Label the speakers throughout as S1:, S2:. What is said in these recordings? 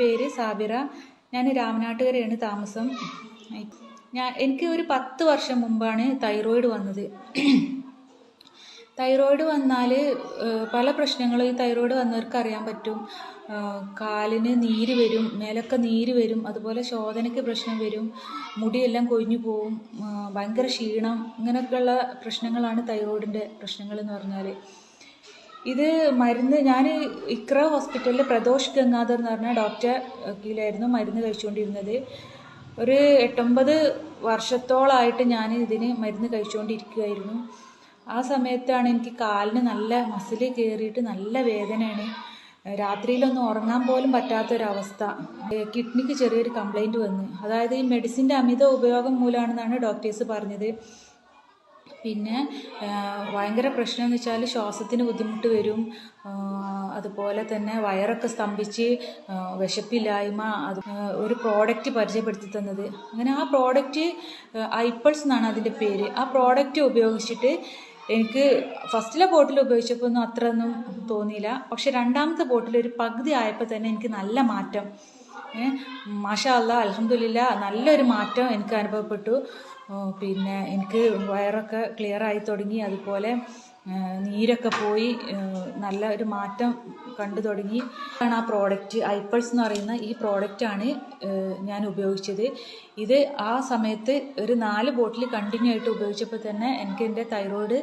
S1: പേര് സാബിറ. ഞാൻ രാമനാട്ടുകരയാണ് താമസം. ഞാൻ എനിക്ക് ഒരു പത്ത് വർഷം മുമ്പാണ് തൈറോയിഡ് വന്നത്. തൈറോയിഡ് വന്നാൽ പല പ്രശ്നങ്ങളും ഈ തൈറോയിഡ് വന്നവർക്ക് അറിയാൻ പറ്റും. കാലിന് നീര് വരും മേലൊക്കെ നീര് വരും അതുപോലെ ശോധനയ്ക്ക് പ്രശ്നം വരും മുടിയെല്ലാം കൊഴിഞ്ഞു പോവും ഭയങ്കര ക്ഷീണം ഇങ്ങനെയൊക്കെയുള്ള പ്രശ്നങ്ങളാണ് തൈറോയിഡിന്റെ പ്രശ്നങ്ങൾ എന്ന് പറഞ്ഞാൽ ഇത് മരുന്ന് ഞാൻ ഇക്ര ഹോസ്പിറ്റലിൽ പ്രദോഷ് ഗംഗാധർ എന്ന് പറഞ്ഞ ഡോക്ടർ കീഴിലായിരുന്നു മരുന്ന് കഴിച്ചുകൊണ്ടിരുന്നത്. ഒരു എട്ടൊമ്പത് വർഷത്തോളമായിട്ട് ഞാൻ ഇതിന് മരുന്ന് കഴിച്ചുകൊണ്ടിരിക്കുകയായിരുന്നു. ആ സമയത്താണ് എനിക്ക് കാലിന് നല്ല മസിൽ കയറിയിട്ട് നല്ല വേദനയാണ്. രാത്രിയിലൊന്നും ഉറങ്ങാൻ പോലും പറ്റാത്തൊരവസ്ഥ. കിഡ്നിക്ക് ചെറിയൊരു കംപ്ലൈന്റ് വന്നു. അതായത് ഈ മെഡിസിന്റെ അമിത ഉപയോഗം മൂലമാണെന്നാണ് ഡോക്ടേഴ്സ് പറഞ്ഞത്. പിന്നെ ഭയങ്കര പ്രശ്നം എന്ന് വെച്ചാൽ ശ്വാസത്തിന് ബുദ്ധിമുട്ട് വരും. അതുപോലെ തന്നെ വയറൊക്കെ സ്തംഭിച്ച് വിശപ്പില്ലായ്മ അത് ഒരു പ്രോഡക്റ്റ് പരിചയപ്പെടുത്തി തന്നത്. അങ്ങനെ ആ പ്രോഡക്റ്റ് ഐപ്പിൾസ് എന്നാണ് അതിന്റെ പേര്. ആ പ്രോഡക്റ്റ് ഉപയോഗിച്ചിട്ട് എനിക്ക് ഫസ്റ്റിലെ ബോട്ടിൽ ഉപയോഗിച്ചപ്പോൾ ഒന്നും അത്ര ഒന്നും തോന്നിയില്ല. പക്ഷെ രണ്ടാമത്തെ ബോട്ടിൽ ഒരു പകുതി ആയപ്പോൾ തന്നെ എനിക്ക് നല്ല മാറ്റം. മാഷാ അല്ലാ അലഹമില്ല നല്ലൊരു മാറ്റം എനിക്ക് അനുഭവപ്പെട്ടു. പിന്നെ എനിക്ക് വയറൊക്കെ ക്ലിയർ ആയി തുടങ്ങി അതുപോലെ നീരൊക്കെ പോയി നല്ല ഒരു മാറ്റം കണ്ടു തുടങ്ങി. ആണ് ആ പ്രോഡക്റ്റ് ഐപ്പിൾസ് എന്ന് പറയുന്ന ഈ പ്രോഡക്റ്റാണ് ഞാൻ ഉപയോഗിച്ചത്. ഇത് ആ സമയത്ത് ഒരു നാല് ബോട്ടിൽ കണ്ടിന്യൂ ആയിട്ട് ഉപയോഗിച്ചപ്പോൾ തന്നെ എനിക്ക് എന്റെ തൈറോയ്ഡ്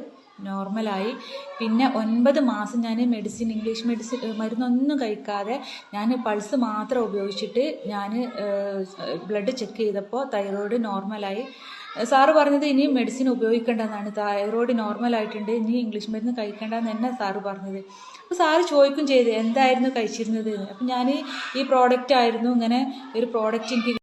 S1: നോർമലായി. പിന്നെ ഒൻപത് മാസം ഞാൻ മെഡിസിൻ ഇംഗ്ലീഷ് മെഡിസിൻ മരുന്നൊന്നും കഴിക്കാതെ ഞാൻ പൾസ് മാത്രം ഉപയോഗിച്ചിട്ട് ഞാൻ ബ്ലഡ് ചെക്ക് ചെയ്തപ്പോൾ തൈറോയ്ഡ് നോർമലായി സാറ് പറഞ്ഞത് ഇനി മെഡിസിൻ ഉപയോഗിക്കേണ്ടെന്നാണ്. തൈറോയ്ഡ് നോർമലായിട്ടുണ്ട് ഇനി ഇംഗ്ലീഷ് മരുന്ന് കഴിക്കേണ്ടെന്ന് തന്നെ സാറ് പറഞ്ഞത്. അപ്പോൾ സാറ് ചോദിക്കും ചെയ്ത് എന്തായിരുന്നു കഴിച്ചിരുന്നത്? അപ്പം ഞാൻ ഈ പ്രോഡക്റ്റ് ആയിരുന്നു ഇങ്ങനെ ഒരു പ്രോഡക്റ്റ് എനിക്ക്